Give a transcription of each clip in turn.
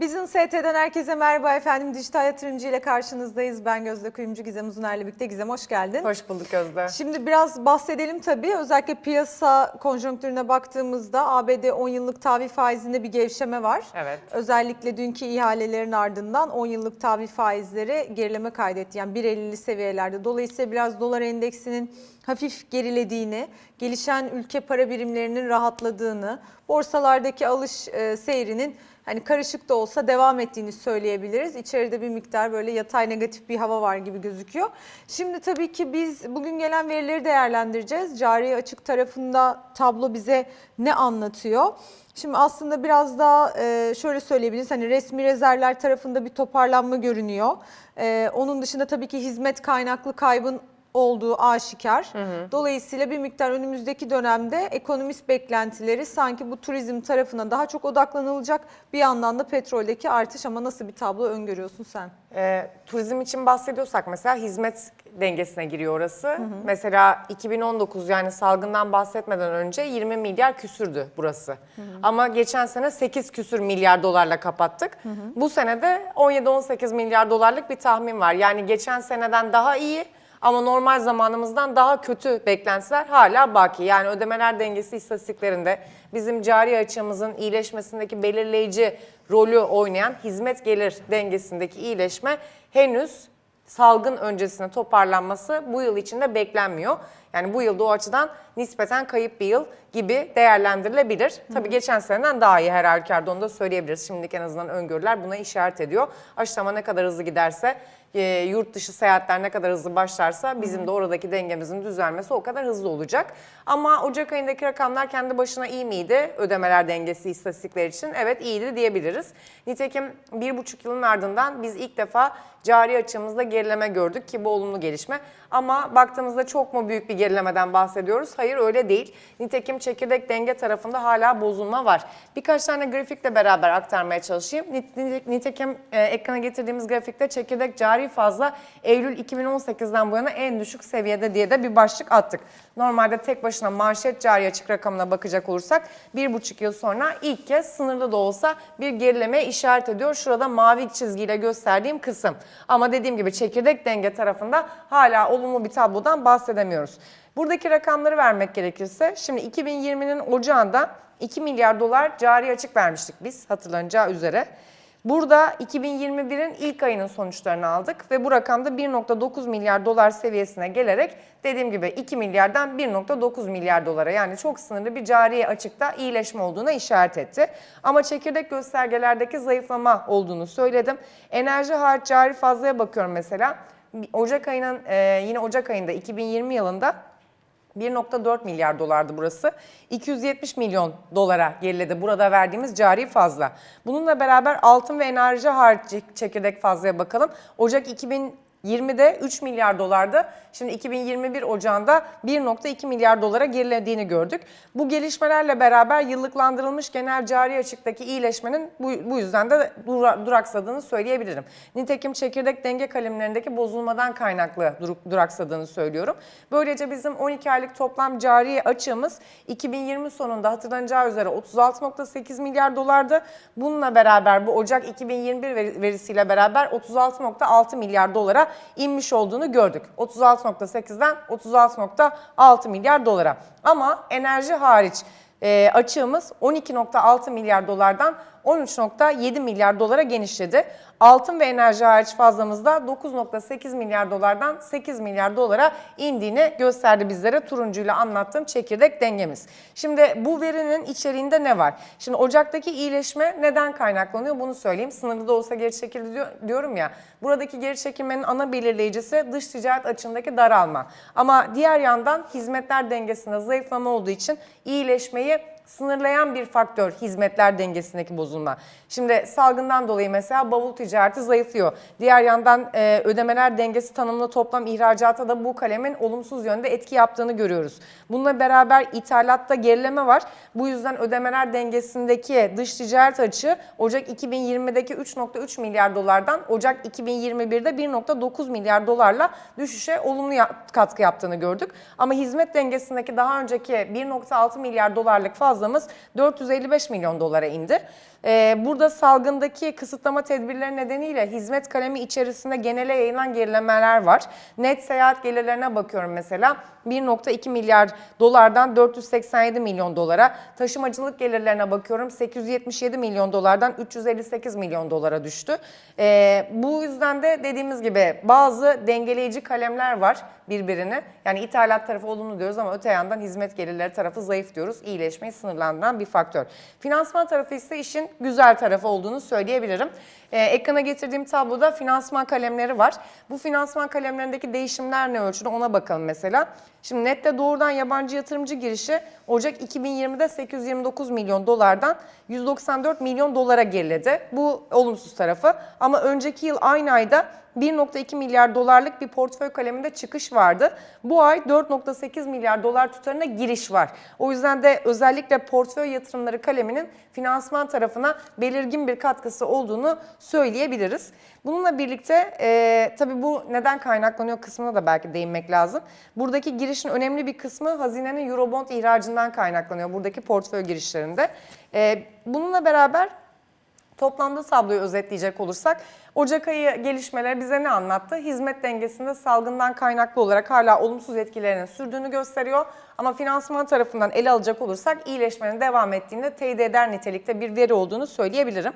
Bizim ST'den herkese merhaba efendim. Dijital yatırımcı ile karşınızdayız. Ben Gözde Kuyumcu Gizem Uzuner'le birlikte. Gizem hoş geldin. Hoş bulduk Özde. Şimdi biraz bahsedelim tabii. Özellikle piyasa konjonktürüne baktığımızda ABD 10 yıllık tahvil faizinde bir gevşeme var. Evet. Özellikle dünkü ihalelerin ardından 10 yıllık tahvil faizleri gerileme kaydetti. Yani 1.50'li seviyelerde. Dolayısıyla biraz dolar endeksinin hafif gerilediğini, gelişen ülke para birimlerinin rahatladığını, borsalardaki alış e, seyrinin hani karışık da olsa devam ettiğini söyleyebiliriz. İçeride bir miktar böyle yatay negatif bir hava var gibi gözüküyor. Şimdi tabii ki biz bugün gelen verileri değerlendireceğiz. Cari açık tarafında tablo bize ne anlatıyor? Şimdi aslında biraz daha e, şöyle söyleyebiliriz. Hani resmi rezervler tarafında bir toparlanma görünüyor. E, onun dışında tabii ki hizmet kaynaklı kaybın olduğu aşikar. Dolayısıyla bir miktar önümüzdeki dönemde ekonomist beklentileri sanki bu turizm tarafına daha çok odaklanılacak. Bir yandan da petroldeki artış ama nasıl bir tablo öngörüyorsun sen? Ee, turizm için bahsediyorsak mesela hizmet dengesine giriyor orası. Mesela 2019 yani salgından bahsetmeden önce 20 milyar küsürdü burası. Ama geçen sene 8 küsür milyar dolarla kapattık. Bu sene de 17-18 milyar dolarlık bir tahmin var. Yani geçen seneden daha iyi ama normal zamanımızdan daha kötü beklentiler hala baki. Yani ödemeler dengesi istatistiklerinde bizim cari açığımızın iyileşmesindeki belirleyici rolü oynayan hizmet gelir dengesindeki iyileşme henüz salgın öncesine toparlanması bu yıl içinde beklenmiyor. Yani bu yılda o açıdan nispeten kayıp bir yıl gibi değerlendirilebilir. Tabii geçen seneden daha iyi her halükarda onu da söyleyebiliriz. Şimdilik en azından öngörüler buna işaret ediyor. Aşılama ne kadar hızlı giderse, e, yurt dışı seyahatler ne kadar hızlı başlarsa bizim de oradaki dengemizin düzelmesi o kadar hızlı olacak. Ama Ocak ayındaki rakamlar kendi başına iyi miydi ödemeler dengesi istatistikler için? Evet iyiydi diyebiliriz. Nitekim bir buçuk yılın ardından biz ilk defa cari açığımızda gerileme gördük ki bu olumlu gelişme. Ama baktığımızda çok mu büyük bir gerilemeden bahsediyoruz? Hayır öyle değil. Nitekim çekirdek denge tarafında hala bozulma var. Birkaç tane grafikle beraber aktarmaya çalışayım. Nit- Nitekim e, ekrana getirdiğimiz grafikte çekirdek cari fazla Eylül 2018'den bu yana en düşük seviyede diye de bir başlık attık. Normalde tek başına manşet cari açık rakamına bakacak olursak bir buçuk yıl sonra ilk kez sınırlı da olsa bir gerilemeye işaret ediyor. Şurada mavi çizgiyle gösterdiğim kısım. Ama dediğim gibi çekirdek denge tarafında hala olumlu bir tablodan bahsedemiyoruz. Buradaki rakamları vermek gerekirse şimdi 2020'nin ocağında 2 milyar dolar cari açık vermiştik biz hatırlanacağı üzere. Burada 2021'in ilk ayının sonuçlarını aldık ve bu rakamda 1.9 milyar dolar seviyesine gelerek dediğim gibi 2 milyardan 1.9 milyar dolara yani çok sınırlı bir cari açıkta iyileşme olduğuna işaret etti. Ama çekirdek göstergelerdeki zayıflama olduğunu söyledim. Enerji hariç cari fazlaya bakıyorum mesela. Ocak ayının e, yine Ocak ayında 2020 yılında 1.4 milyar dolardı burası. 270 milyon dolara geriledi burada verdiğimiz cari fazla. Bununla beraber altın ve enerji hariç çekirdek fazlaya bakalım. Ocak 2020'de 3 milyar dolardı. Şimdi 2021 Ocağı'nda 1.2 milyar dolara gerilediğini gördük. Bu gelişmelerle beraber yıllıklandırılmış genel cari açıktaki iyileşmenin bu, bu yüzden de dura- duraksadığını söyleyebilirim. Nitekim çekirdek denge kalemlerindeki bozulmadan kaynaklı dur- duraksadığını söylüyorum. Böylece bizim 12 aylık toplam cari açığımız 2020 sonunda hatırlanacağı üzere 36.8 milyar dolardı. Bununla beraber bu Ocak 2021 veri- verisiyle beraber 36.6 milyar dolara inmiş olduğunu gördük. 36.8'den 36.6 milyar dolara. Ama enerji hariç e, açığımız 12.6 milyar dolardan 13.7 milyar dolara genişledi. Altın ve enerji hariç fazlamız da 9.8 milyar dolardan 8 milyar dolara indiğini gösterdi bizlere turuncuyla anlattığım çekirdek dengemiz. Şimdi bu verinin içeriğinde ne var? Şimdi Ocak'taki iyileşme neden kaynaklanıyor bunu söyleyeyim. Sınırlı da olsa geri çekildi diyor- diyorum ya. Buradaki geri çekilmenin ana belirleyicisi dış ticaret açığındaki daralma. Ama diğer yandan hizmetler dengesinde zayıflama olduğu için iyileşmeyi sınırlayan bir faktör hizmetler dengesindeki bozulma. Şimdi salgından dolayı mesela bavul ticareti zayıflıyor. Diğer yandan e, ödemeler dengesi tanımlı toplam ihracata da bu kalemin olumsuz yönde etki yaptığını görüyoruz. Bununla beraber ithalatta gerileme var. Bu yüzden ödemeler dengesindeki dış ticaret açığı Ocak 2020'deki 3.3 milyar dolardan Ocak 2021'de 1.9 milyar dolarla düşüşe olumlu katkı yaptığını gördük. Ama hizmet dengesindeki daha önceki 1.6 milyar dolarlık fazla bazamız 455 milyon dolara indi. Ee, burada salgındaki kısıtlama tedbirleri nedeniyle hizmet kalemi içerisinde genele yayılan gerilemeler var. Net seyahat gelirlerine bakıyorum mesela 1.2 milyar dolardan 487 milyon dolara. Taşımacılık gelirlerine bakıyorum 877 milyon dolardan 358 milyon dolara düştü. Ee, bu yüzden de dediğimiz gibi bazı dengeleyici kalemler var birbirini. Yani ithalat tarafı olumlu diyoruz ama öte yandan hizmet gelirleri tarafı zayıf diyoruz. İyileşmeyi sınırlandıran bir faktör. Finansman tarafı ise işin güzel tarafı olduğunu söyleyebilirim. Ee, ekrana getirdiğim tabloda finansman kalemleri var. Bu finansman kalemlerindeki değişimler ne ölçüde ona bakalım mesela. Şimdi nette doğrudan yabancı yatırımcı girişi Ocak 2020'de 829 milyon dolardan 194 milyon dolara geriledi. Bu olumsuz tarafı. Ama önceki yıl aynı ayda 1.2 milyar dolarlık bir portföy kaleminde çıkış vardı. Bu ay 4.8 milyar dolar tutarına giriş var. O yüzden de özellikle portföy yatırımları kaleminin finansman tarafına belirgin bir katkısı olduğunu söyleyebiliriz. Bununla birlikte e, tabii bu neden kaynaklanıyor kısmına da belki değinmek lazım. Buradaki girişin önemli bir kısmı hazinenin Eurobond ihracından kaynaklanıyor buradaki portföy girişlerinde. E, bununla beraber Toplamda tabloyu özetleyecek olursak Ocak ayı gelişmeleri bize ne anlattı? Hizmet dengesinde salgından kaynaklı olarak hala olumsuz etkilerinin sürdüğünü gösteriyor. Ama finansman tarafından ele alacak olursak iyileşmenin devam ettiğinde teyit eder nitelikte bir veri olduğunu söyleyebilirim.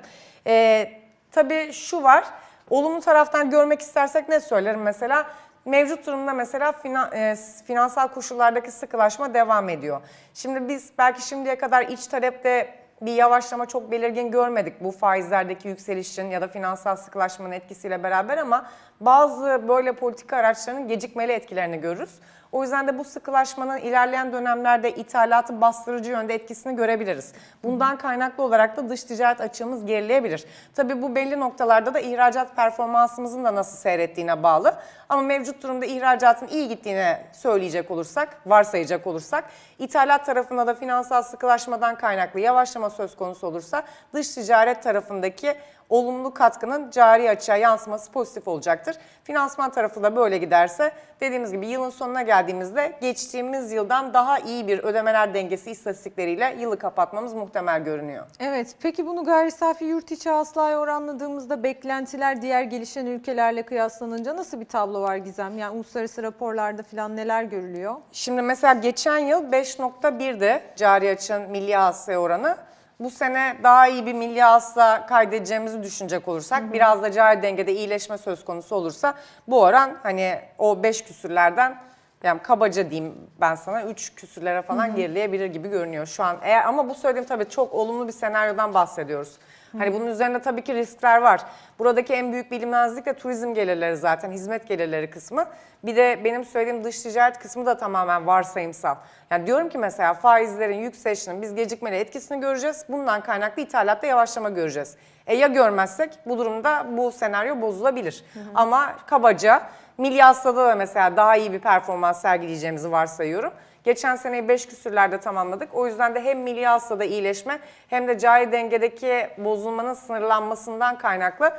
Ee, tabii şu var, olumlu taraftan görmek istersek ne söylerim mesela? Mevcut durumda mesela e, finansal koşullardaki sıkılaşma devam ediyor. Şimdi biz belki şimdiye kadar iç talepte bir yavaşlama çok belirgin görmedik bu faizlerdeki yükselişin ya da finansal sıkılaşmanın etkisiyle beraber ama bazı böyle politika araçlarının gecikmeli etkilerini görürüz. O yüzden de bu sıkılaşmanın ilerleyen dönemlerde ithalatı bastırıcı yönde etkisini görebiliriz. Bundan kaynaklı olarak da dış ticaret açığımız gerileyebilir. Tabii bu belli noktalarda da ihracat performansımızın da nasıl seyrettiğine bağlı. Ama mevcut durumda ihracatın iyi gittiğini söyleyecek olursak, varsayacak olursak, ithalat tarafında da finansal sıkılaşmadan kaynaklı yavaşlama söz konusu olursa dış ticaret tarafındaki olumlu katkının cari açığa yansıması pozitif olacaktır. Finansman tarafı da böyle giderse dediğimiz gibi yılın sonuna geldiğimizde geçtiğimiz yıldan daha iyi bir ödemeler dengesi istatistikleriyle yılı kapatmamız muhtemel görünüyor. Evet, peki bunu gayri safi yurt içi hasılaya oranladığımızda beklentiler diğer gelişen ülkelerle kıyaslanınca nasıl bir tablo var Gizem? Yani uluslararası raporlarda falan neler görülüyor? Şimdi mesela geçen yıl 5.1'di cari açığın milli hasılaya oranı. Bu sene daha iyi bir milli hasıla kaydedeceğimizi düşünecek olursak, biraz da cari dengede iyileşme söz konusu olursa bu oran hani o 5 küsürlerden yani kabaca diyeyim ben sana 3 küsürlere falan gerileyebilir gibi görünüyor şu an. Eğer ama bu söylediğim tabii çok olumlu bir senaryodan bahsediyoruz. Hani bunun üzerinde tabii ki riskler var. Buradaki en büyük bilinmezlik de turizm gelirleri zaten, hizmet gelirleri kısmı. Bir de benim söylediğim dış ticaret kısmı da tamamen varsayımsal. Yani diyorum ki mesela faizlerin yükselişinin biz gecikmeli etkisini göreceğiz. Bundan kaynaklı ithalatta yavaşlama göreceğiz. E ya görmezsek bu durumda bu senaryo bozulabilir. Ama kabaca milli hastada da mesela daha iyi bir performans sergileyeceğimizi varsayıyorum. Geçen seneyi 5 küsürlerde tamamladık. O yüzden de hem milli hastada iyileşme hem de cari dengedeki bozulmanın sınırlanmasından kaynaklı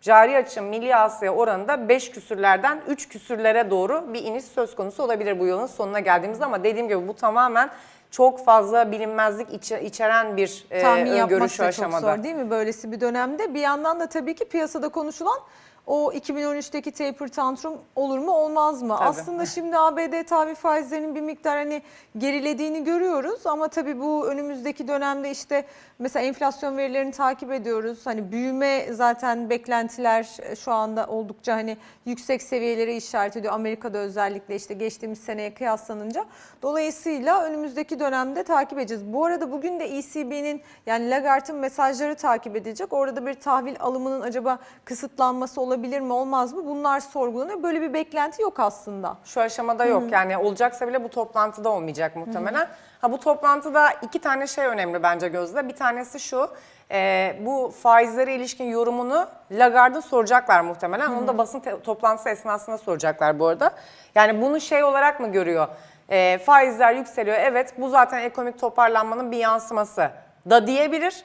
cari açım milli hasılaya oranında 5 küsürlerden 3 küsürlere doğru bir iniş söz konusu olabilir bu yılın sonuna geldiğimizde ama dediğim gibi bu tamamen çok fazla bilinmezlik içe- içeren bir e, Tahmin yapmak öngörü da şu çok aşamada. zor değil mi böylesi bir dönemde? Bir yandan da tabii ki piyasada konuşulan o 2013'teki taper tantrum olur mu olmaz mı? Tabii. Aslında şimdi ABD tahvil faizlerinin bir miktar hani gerilediğini görüyoruz ama tabii bu önümüzdeki dönemde işte mesela enflasyon verilerini takip ediyoruz. Hani büyüme zaten beklentiler şu anda oldukça hani yüksek seviyelere işaret ediyor. Amerika'da özellikle işte geçtiğimiz seneye kıyaslanınca. Dolayısıyla önümüzdeki dönemde takip edeceğiz. Bu arada bugün de ECB'nin yani Lagarde'ın mesajları takip edilecek. Orada bir tahvil alımının acaba kısıtlanması olabilir mi olmaz mı? Bunlar sorgulanıyor. Böyle bir beklenti yok aslında. Şu aşamada yok. Yani olacaksa bile bu toplantıda olmayacak muhtemelen. Ha bu toplantıda iki tane şey önemli bence Gözde. Bir tanesi şu. e, bu faizlere ilişkin yorumunu Lagarde'a soracaklar muhtemelen. Onu da basın toplantısı esnasında soracaklar bu arada. Yani bunu şey olarak mı görüyor? E, faizler yükseliyor. Evet bu zaten ekonomik toparlanmanın bir yansıması da diyebilir.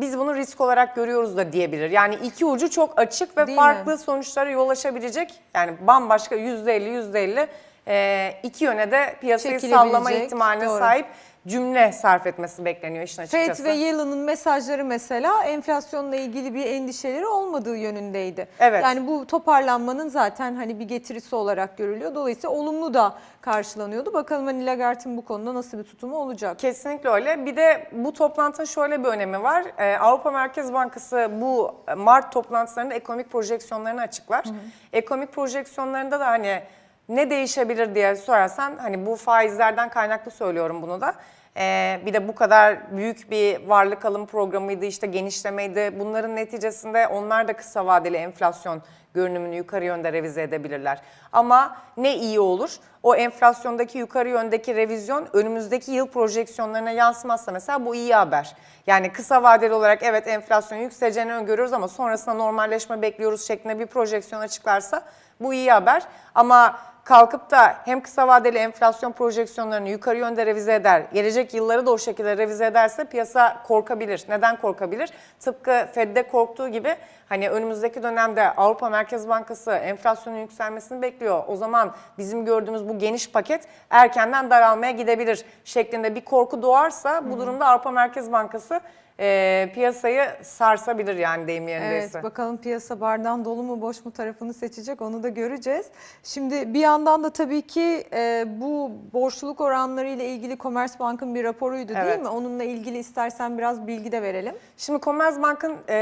Biz bunu risk olarak görüyoruz da diyebilir. Yani iki ucu çok açık ve Değil mi? farklı sonuçlara yol açabilecek. Yani bambaşka %50 %50 e, iki yöne de piyasayı sallama ihtimaline doğru. sahip cümle sarf etmesi bekleniyor işin açıkçası. FED ve Yellen'ın mesajları mesela enflasyonla ilgili bir endişeleri olmadığı yönündeydi. Evet. Yani bu toparlanmanın zaten hani bir getirisi olarak görülüyor. Dolayısıyla olumlu da karşılanıyordu. Bakalım hani Lagarde'ın bu konuda nasıl bir tutumu olacak? Kesinlikle öyle. Bir de bu toplantının şöyle bir önemi var. Ee, Avrupa Merkez Bankası bu Mart toplantılarında ekonomik projeksiyonlarını açıklar. Ekonomik projeksiyonlarında da hani ne değişebilir diye sorarsan hani bu faizlerden kaynaklı söylüyorum bunu da. Ee, bir de bu kadar büyük bir varlık alım programıydı, işte genişlemeydi. Bunların neticesinde onlar da kısa vadeli enflasyon görünümünü yukarı yönde revize edebilirler. Ama ne iyi olur? O enflasyondaki yukarı yöndeki revizyon önümüzdeki yıl projeksiyonlarına yansımazsa mesela bu iyi haber. Yani kısa vadeli olarak evet enflasyon yükseleceğini öngörüyoruz ama sonrasında normalleşme bekliyoruz şeklinde bir projeksiyon açıklarsa bu iyi haber. Ama kalkıp da hem kısa vadeli enflasyon projeksiyonlarını yukarı yönde revize eder, gelecek yılları da o şekilde revize ederse piyasa korkabilir. Neden korkabilir? Tıpkı Fed'de korktuğu gibi hani önümüzdeki dönemde Avrupa Merkez Bankası enflasyonun yükselmesini bekliyor. O zaman bizim gördüğümüz bu geniş paket erkenden daralmaya gidebilir şeklinde bir korku doğarsa bu durumda Avrupa Merkez Bankası e, piyasayı sarsabilir yani deyim yerindeyse. Evet bakalım piyasa bardağın dolu mu boş mu tarafını seçecek onu da göreceğiz. Şimdi bir yandan da tabii ki e, bu borçluluk oranları ile ilgili Commerzbank'ın bir raporuydu değil Evet. mi? Onunla ilgili istersen biraz bilgi de verelim. Şimdi Commerzbank'ın e,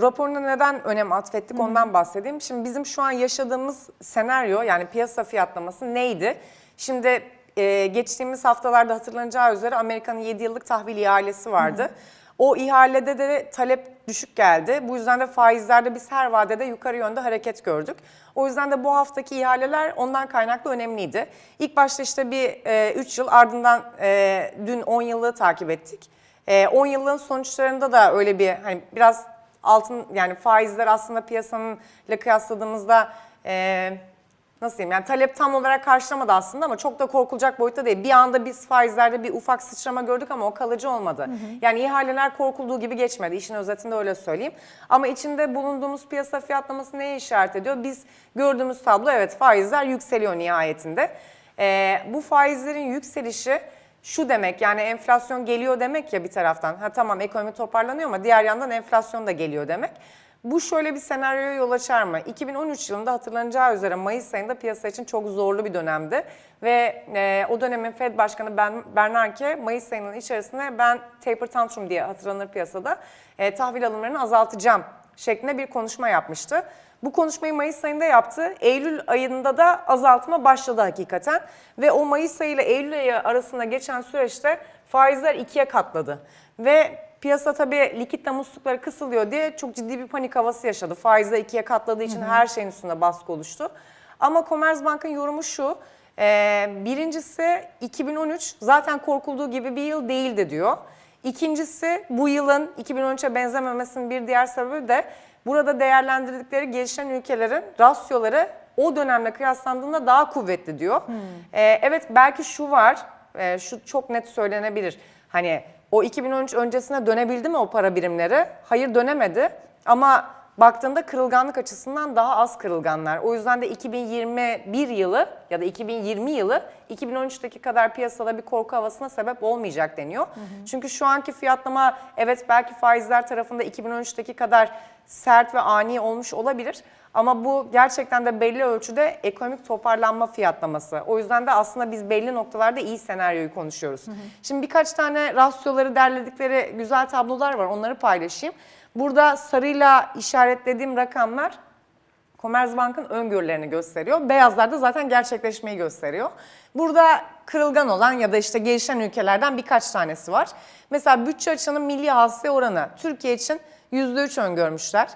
raporuna neden önem atfettik ondan bahsedeyim. Şimdi bizim şu an yaşadığımız senaryo yani piyasa fiyatlaması neydi? Şimdi e, geçtiğimiz haftalarda hatırlanacağı üzere Amerika'nın 7 yıllık tahvil ihalesi vardı. O ihalede de talep düşük geldi. Bu yüzden de faizlerde biz her vadede yukarı yönde hareket gördük. O yüzden de bu haftaki ihaleler ondan kaynaklı önemliydi. İlk başta işte bir 3 yıl ardından e, dün 10 yıllığı takip ettik. E, 10 yılın sonuçlarında da öyle bir hani biraz altın yani faizler aslında piyasanın ile kıyasladığımızda e, nasıl diyeyim yani talep tam olarak karşılamadı aslında ama çok da korkulacak boyutta değil. Bir anda biz faizlerde bir ufak sıçrama gördük ama o kalıcı olmadı. Yani ihaleler korkulduğu gibi geçmedi. İşin özetinde öyle söyleyeyim. Ama içinde bulunduğumuz piyasa fiyatlaması neye işaret ediyor? Biz gördüğümüz tablo evet faizler yükseliyor nihayetinde. E, bu faizlerin yükselişi şu demek yani enflasyon geliyor demek ya bir taraftan. Ha tamam ekonomi toparlanıyor ama diğer yandan enflasyon da geliyor demek. Bu şöyle bir senaryoya yol açar mı? 2013 yılında hatırlanacağı üzere Mayıs ayında piyasa için çok zorlu bir dönemdi. Ve e, o dönemin Fed Başkanı ben, Bernanke Mayıs ayının içerisinde ben taper tantrum diye hatırlanır piyasada e, tahvil alımlarını azaltacağım şeklinde bir konuşma yapmıştı. Bu konuşmayı Mayıs ayında yaptı. Eylül ayında da azaltma başladı hakikaten. Ve o Mayıs ayı ile Eylül ayı arasında geçen süreçte faizler ikiye katladı. Ve piyasa tabii likitte muslukları kısılıyor diye çok ciddi bir panik havası yaşadı. Faizler ikiye katladığı için her şeyin üstünde baskı oluştu. Ama Commerzbank'ın yorumu şu. e, birincisi 2013 zaten korkulduğu gibi bir yıl değildi diyor. İkincisi bu yılın 2013'e benzememesinin bir diğer sebebi de burada değerlendirdikleri gelişen ülkelerin rasyoları o dönemle kıyaslandığında daha kuvvetli diyor. Ee, evet belki şu var, e, şu çok net söylenebilir. Hani o 2013 öncesine dönebildi mi o para birimleri? Hayır dönemedi ama baktığında kırılganlık açısından daha az kırılganlar. O yüzden de 2021 yılı ya da 2020 yılı 2013'teki kadar piyasada bir korku havasına sebep olmayacak deniyor. Çünkü şu anki fiyatlama evet belki faizler tarafında 2013'teki kadar sert ve ani olmuş olabilir. Ama bu gerçekten de belli ölçüde ekonomik toparlanma fiyatlaması. O yüzden de aslında biz belli noktalarda iyi senaryoyu konuşuyoruz. Şimdi birkaç tane rasyoları derledikleri güzel tablolar var onları paylaşayım. Burada sarıyla işaretlediğim rakamlar Commerzbank'ın öngörülerini gösteriyor. Beyazlar da zaten gerçekleşmeyi gösteriyor. Burada kırılgan olan ya da işte gelişen ülkelerden birkaç tanesi var. Mesela bütçe açığının milli hasıla oranı Türkiye için %3 öngörmüşler.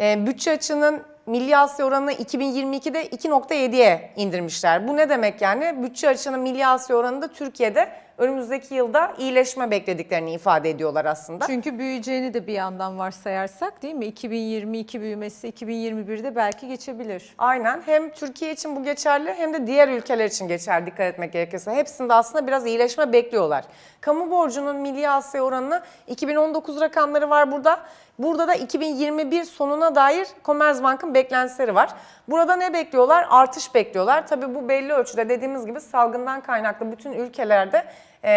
Ee, bütçe açığının milli hasıla oranını 2022'de 2.7'ye indirmişler. Bu ne demek yani? Bütçe açığının milli hasıla oranında Türkiye'de önümüzdeki yılda iyileşme beklediklerini ifade ediyorlar aslında. Çünkü büyüyeceğini de bir yandan varsayarsak değil mi? 2022 büyümesi 2021'de belki geçebilir. Aynen. Hem Türkiye için bu geçerli hem de diğer ülkeler için geçerli dikkat etmek gerekirse. Hepsinde aslında biraz iyileşme bekliyorlar. Kamu borcunun milli hasıla oranını 2019 rakamları var burada. Burada da 2021 sonuna dair Commerzbank'ın beklentileri var. Burada ne bekliyorlar? Artış bekliyorlar. Tabii bu belli ölçüde dediğimiz gibi salgından kaynaklı bütün ülkelerde e,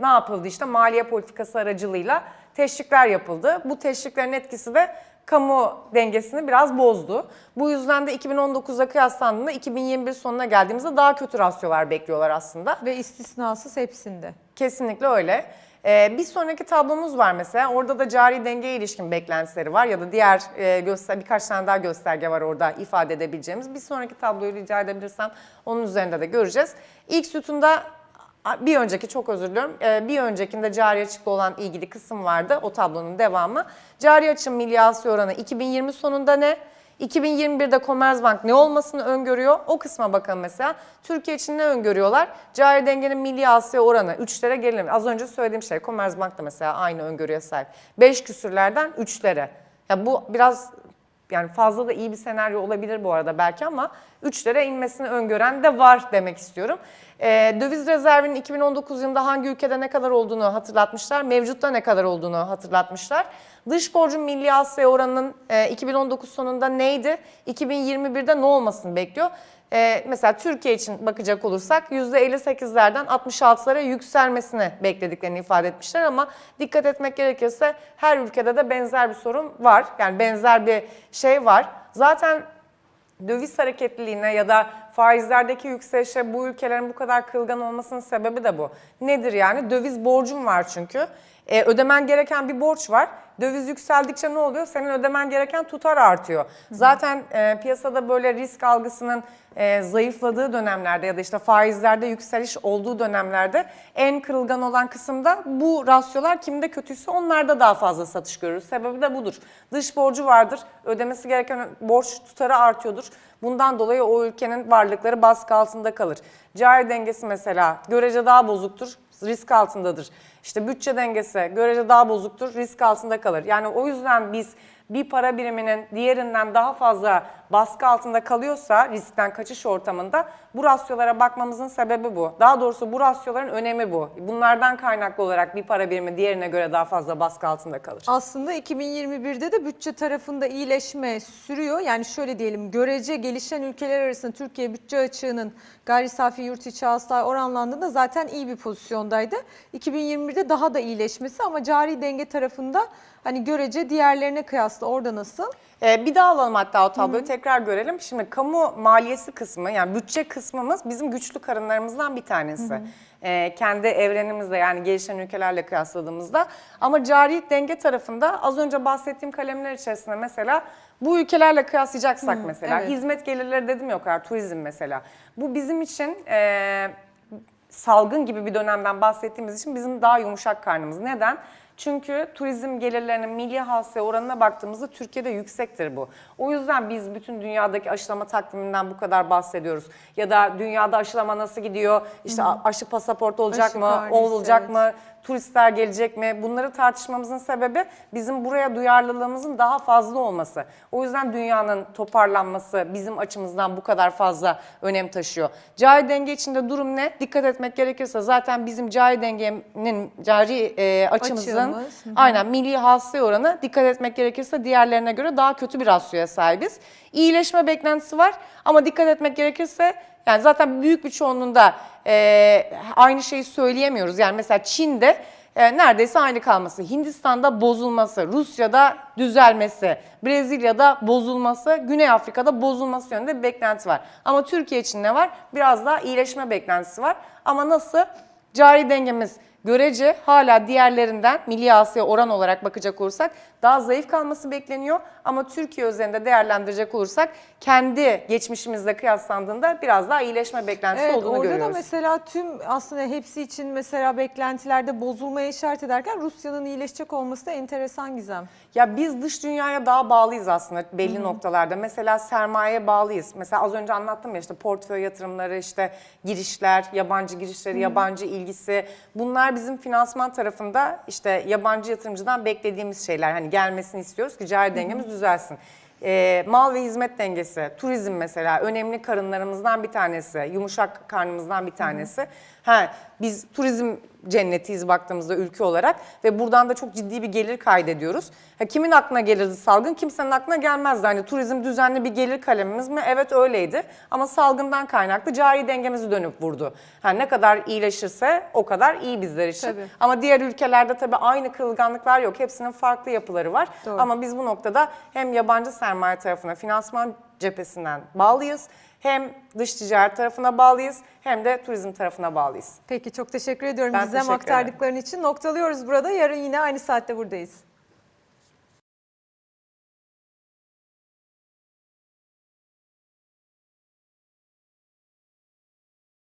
ne yapıldı işte maliye politikası aracılığıyla teşvikler yapıldı. Bu teşviklerin etkisi de kamu dengesini biraz bozdu. Bu yüzden de 2019'a kıyaslandığında 2021 sonuna geldiğimizde daha kötü rasyolar bekliyorlar aslında. Ve istisnasız hepsinde. Kesinlikle öyle. Ee, bir sonraki tablomuz var mesela. Orada da cari dengeye ilişkin beklentileri var ya da diğer e, göster birkaç tane daha gösterge var orada ifade edebileceğimiz. Bir sonraki tabloyu rica edebilirsem onun üzerinde de göreceğiz. İlk sütunda bir önceki çok özür diliyorum. Ee, bir öncekinde cari açıkla olan ilgili kısım vardı. O tablonun devamı. Cari açım milli hasıla oranı 2020 sonunda ne? 2021'de Commerzbank ne olmasını öngörüyor? O kısma bakalım mesela. Türkiye için ne öngörüyorlar? Cari dengenin milli hasıla oranı 3'lere gelelim. Az önce söylediğim şey Commerzbank da mesela aynı öngörüye sahip. 5 küsürlerden 3'lere. Ya bu biraz yani fazla da iyi bir senaryo olabilir bu arada belki ama 3'lere inmesini öngören de var demek istiyorum. Ee, döviz rezervinin 2019 yılında hangi ülkede ne kadar olduğunu hatırlatmışlar. Mevcutta ne kadar olduğunu hatırlatmışlar. Dış borcun milli hasılaya oranının e, 2019 sonunda neydi? 2021'de ne olmasını bekliyor? Ee, mesela Türkiye için bakacak olursak %58'lerden 66'lara yükselmesini beklediklerini ifade etmişler ama dikkat etmek gerekirse her ülkede de benzer bir sorun var. Yani benzer bir şey var. Zaten döviz hareketliliğine ya da faizlerdeki yükselişe bu ülkelerin bu kadar kılgan olmasının sebebi de bu. Nedir yani? Döviz borcum var çünkü. E, ödemen gereken bir borç var. Döviz yükseldikçe ne oluyor? Senin ödemen gereken tutar artıyor. Zaten e, piyasada böyle risk algısının e, zayıfladığı dönemlerde ya da işte faizlerde yükseliş olduğu dönemlerde en kırılgan olan kısımda bu rasyolar kimde kötüyse onlarda daha fazla satış görürüz. Sebebi de budur. Dış borcu vardır. Ödemesi gereken borç tutarı artıyordur. Bundan dolayı o ülkenin varlıkları baskı altında kalır. Cari dengesi mesela görece daha bozuktur, risk altındadır. İşte bütçe dengesi görece daha bozuktur, risk altında kalır. Yani o yüzden biz bir para biriminin diğerinden daha fazla baskı altında kalıyorsa riskten kaçış ortamında bu rasyolara bakmamızın sebebi bu. Daha doğrusu bu rasyoların önemi bu. Bunlardan kaynaklı olarak bir para birimi diğerine göre daha fazla baskı altında kalır. Aslında 2021'de de bütçe tarafında iyileşme sürüyor. Yani şöyle diyelim görece gelişen ülkeler arasında Türkiye bütçe açığının gayri safi yurt içi hasıla oranlandığında zaten iyi bir pozisyondaydı. 2021'de daha da iyileşmesi ama cari denge tarafında hani görece diğerlerine kıyasla orada nasıl? Ee, bir daha alalım hatta o tabloyu tekrar görelim. Şimdi kamu maliyesi kısmı yani bütçe kısmımız bizim güçlü karınlarımızdan bir tanesi. Ee, kendi evrenimizde yani gelişen ülkelerle kıyasladığımızda. Ama cari denge tarafında az önce bahsettiğim kalemler içerisinde mesela bu ülkelerle kıyaslayacaksak mesela evet. hizmet gelirleri dedim ya o kadar turizm mesela. Bu bizim için e, salgın gibi bir dönemden bahsettiğimiz için bizim daha yumuşak karnımız. Neden? Çünkü turizm gelirlerinin milli hasıla oranına baktığımızda Türkiye'de yüksektir bu. O yüzden biz bütün dünyadaki aşılama takviminden bu kadar bahsediyoruz. Ya da dünyada aşılama nasıl gidiyor? İşte aşı pasaport olacak Aşı mı? karnesi, olacak evet. mı? Turistler gelecek mi? Bunları tartışmamızın sebebi bizim buraya duyarlılığımızın daha fazla olması. O yüzden dünyanın toparlanması bizim açımızdan bu kadar fazla önem taşıyor. Cari denge içinde durum ne? Dikkat etmek gerekirse zaten bizim cari dengenin cari e, açımızın Açığımız, aynen milli hasıla oranı dikkat etmek gerekirse diğerlerine göre daha kötü bir rasyoya sahibiz. İyileşme beklentisi var ama dikkat etmek gerekirse yani zaten büyük bir çoğunluğunda e, aynı şeyi söyleyemiyoruz. Yani mesela Çin'de e, neredeyse aynı kalması, Hindistan'da bozulması, Rusya'da düzelmesi, Brezilya'da bozulması, Güney Afrika'da bozulması yönünde bir beklenti var. Ama Türkiye için ne var? Biraz daha iyileşme beklentisi var. Ama nasıl? Cari dengemiz görece hala diğerlerinden milli hasıya oran olarak bakacak olursak daha zayıf kalması bekleniyor. Ama Türkiye üzerinde değerlendirecek olursak kendi geçmişimizle kıyaslandığında biraz daha iyileşme beklentisi Evet olduğunu orada görüyoruz. da mesela tüm aslında hepsi için mesela beklentilerde bozulmaya işaret ederken Rusya'nın iyileşecek olması da enteresan gizem. Ya biz dış dünyaya daha bağlıyız aslında belli noktalarda. Mesela sermayeye bağlıyız. Mesela az önce anlattım ya işte portföy yatırımları, işte girişler, yabancı girişleri, yabancı ilgisi. Bunlar bizim finansman tarafında işte yabancı yatırımcıdan beklediğimiz şeyler. Hani gelmesini istiyoruz ki cari dengemiz düzelsin. Ee, mal ve hizmet dengesi, turizm mesela önemli karınlarımızdan bir tanesi, yumuşak karnımızdan bir tanesi. Ha, biz turizm cennetiyiz baktığımızda ülke olarak ve buradan da çok ciddi bir gelir kaydediyoruz. Ha, kimin aklına gelirdi salgın? Kimsenin aklına gelmezdi. Hani turizm düzenli bir gelir kalemimiz mi? Evet öyleydi. Ama salgından kaynaklı cari dengemizi dönüp vurdu. Ha, ne kadar iyileşirse o kadar iyi bizler için. Tabii. Ama diğer ülkelerde tabii aynı kırılganlıklar yok. Hepsinin farklı yapıları var. Doğru. Ama biz bu noktada hem yabancı sermaye tarafına finansman cephesinden bağlıyız. Hem dış ticaret tarafına bağlıyız hem de turizm tarafına bağlıyız. Peki çok teşekkür ediyorum Ben Gizem teşekkür ederim. aktardıkların için. Noktalıyoruz burada. Yarın yine aynı saatte buradayız.